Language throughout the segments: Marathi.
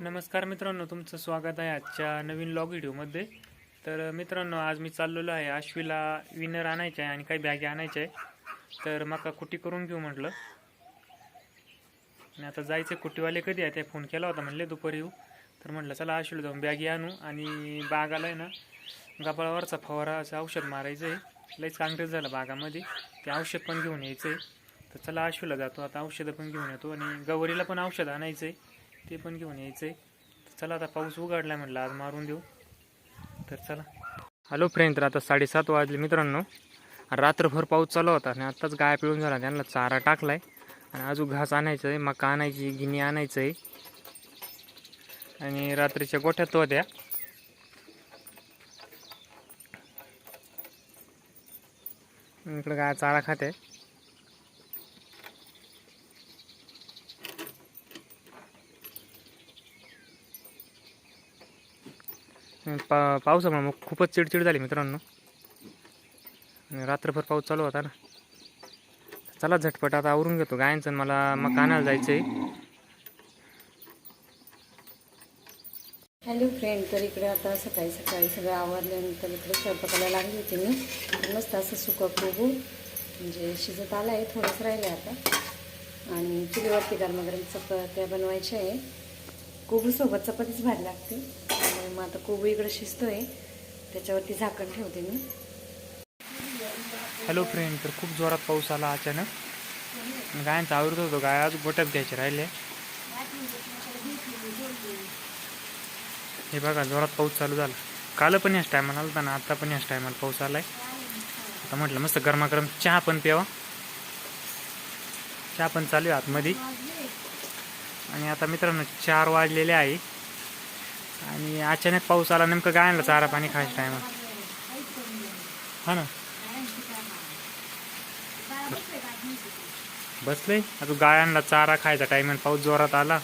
नमस्कार मित्रांनो तुमचं स्वागत आहे आजच्या नवीन लॉग व्हिडिओमध्ये तर मित्रांनो आज मी चाललेलो आहे आश्वीला विनर आणायचं आहे आणि काही बॅगे आणायचे आहे. तर मका कुटी करून घेऊ म्हटलं. आणि आता जायचं कुटीवाले कधी आहे ते फोन केला होता म्हणले दुपारी येऊ. तर म्हटलं चला आश्वीला जाऊन बॅगी आणू. आणि बागाला आहे ना गबाळावरचा असं औषध मारायचं आहे लईच काँग्रेस झालं बागामध्ये. ते औषध पण घेऊन यायचं आहे तर चला आश्वीला जातो आता औषधं पण घेऊन येतो. आणि गवरीला पण औषध आणायचं आहे ते पण घेऊन यायचं आहे चला आता पाऊस उघडलाय म्हटलं आज मारून देऊ. तर चला. हॅलो फ्रेंड तर आता साडेसात वाजले मित्रांनो. रात्रभर पाऊस चालू होता आणि आत्ताच गाय पिळून झाला. त्यांना चारा टाकलाय. आणि अजून घास आणायचं आहे मका आणायची गिनी आणायचं आहे आणि रात्रीच्या गोठ्यात होत्या. इकडं गाय चारा खाते. पा पावसामुळे मग खूपच चिडचिड झाली मित्रांनो. आणि रात्रभर पाऊस चालू होता ना. चला झटपट आता आवरून घेतो. गायांचं आणि मला मग कानाला जायचं आहे हॅलो फ्रेंड तर इकडे आता सकाळी सकाळी सगळं आवरल्यानंतर इकडे स्वयंपाकाला लागली होती मी. मस्त असं सुकं कोबू म्हणजे शिजत आलं आहे थोडंच राहिलं आहे आता. आणि चुलीवरती गरमागरम चपात्या बनवायच्या आहे. कोबूसोबत चपातीच भारी लागते. त्यामुळे मग आता कोबू इकडे शिजतोय. त्याच्यावरती झाकण ठेवते मी. हॅलो फ्रेंड तर खूप जोरात पाऊस आला अचानक. गायांचा आवडत होतो गाय आज गोट्यात घ्यायचे राहिले. हे बघा जोरात पाऊस चालू झाला. काल पण याच टायमाला आला ना आता पण याच टायमाला पाऊस आलाय. आता म्हटलं मस्त गरमागरम चहा पण प्यावा. चहा पण चालू आहे आतमध्ये. आणि आता मित्रांनो चार वाजलेले आहे. आणि अचानक पाऊस आला नेमकं गायांना चारा पाणी खायचं टायमाला हा ना. बसले? आता आणला चारा खायचा टाइम पाऊस जोरात आला.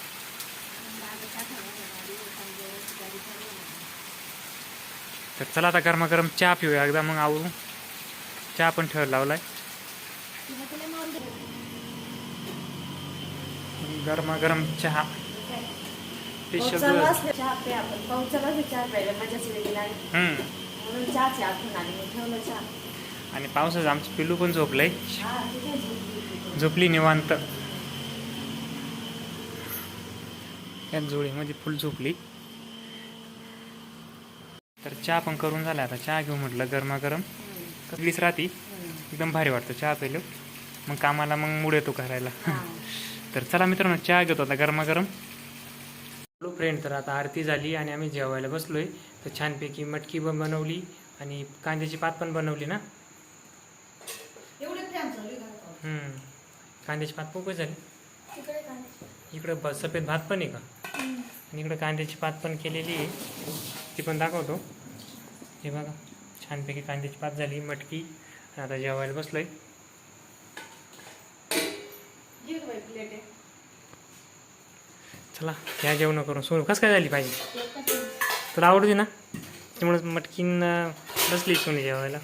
तर चला आता गरमागरम चहा पिऊया एकदा मग आवरू. चहा पण ठेवायला लावलाय. गरमागरम चहा. स्पेशल आणि पावसाचं आमचं पिलू पण झोपलंय. हा झोपली निवांत. त्यात जोडीमध्ये फुल झोपली. तर चहा पण करून झाला. आता चहा घेऊ म्हटलं गरमागरम. कसलीच राहती. एकदम भारी वाटतं चहा पिलं मग कामाला मग मूड येतो करायला. तर चला मित्रांनो चहा घेतो आता गरमागरम. हॅलो फ्रेंड तर आता आरती झाली आणि आम्ही जेवायला बसलोय. तर छानपैकी मटकी पण बनवली आणि कांद्याची पात पण बनवली ना? आहे. कांद्याची पात पोकळ झाली? इकडं ब सफेद भात पण आहे का? आणि इकडं कांद्याची पात पण केलेली आहे. ती पण दाखवतो. हे बघा छानपैकी कांद्याची पात झाली मटकी. आता जेवायला प्लेट आहे. चला या जेवण करून सोनू कसं काय झाली पाहिजे तुला आवडते ना? त्यामुळे मटकीन बसली सोनी जेवायला.